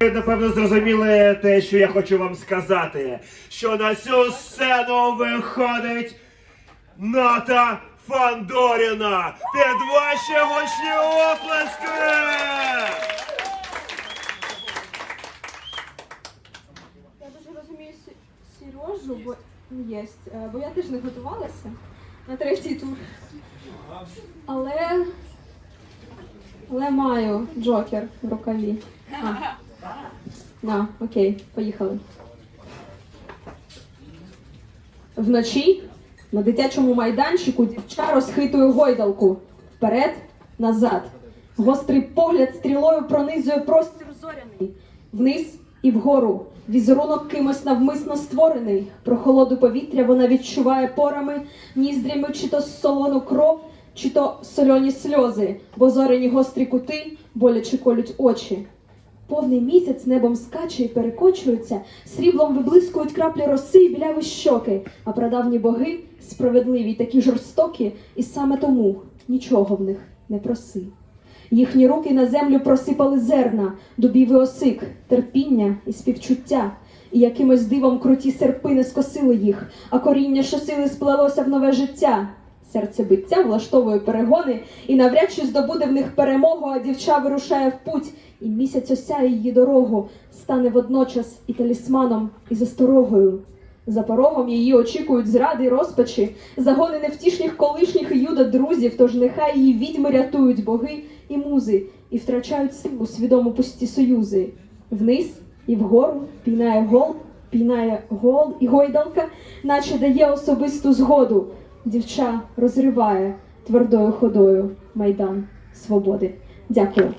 Ви, напевно, зрозуміли те, що я хочу вам сказати. Що на цю сцену виходить Ната Фандоріна. Під ваші гучні оплески! Я дуже розумію Сережу, бо єсть, е, бо я теж не готувалася на третій тур. Але, але маю Джокер в рукаві. А. На, окей, поїхали. Вночі на дитячому майданчику дівча розхитує гойдалку. Вперед, назад. Гострий погляд стрілою пронизує простір зоряний. Вниз і вгору. Візерунок кимось навмисно створений. Прохолоду повітря вона відчуває порами, ніздрями чи то солону кров, чи то сольоні сльози, бо зоряні гострі кути боляче колють очі. Повний місяць небом скаче і перекочується, сріблом виблискують краплі роси і біляві щоки, а прадавні боги справедливі такі жорстокі, і саме тому нічого в них не проси. Їхні руки на землю просипали зерна, дубів і осик, терпіння і співчуття. І якимось дивом круті серпи не скосили їх, а коріння щосили сплелося в нове життя. Серцебиття влаштовує перегони і навряд чи здобуде в них перемогу, а дівча вирушає в путь, і місяць осяє її дорогу, стане водночас і талісманом, і засторогою. За порогом її очікують зради й розпачі, загони невтішних колишніх юда друзів, тож нехай її відьми рятують боги і музи, і втрачають силу свідомо пусті союзи. Вниз і вгору пійнає гол, пійнає гол і гойдалка, наче дає особисту згоду. Дівча розриває твердою ходою майдан свободи. Дякую.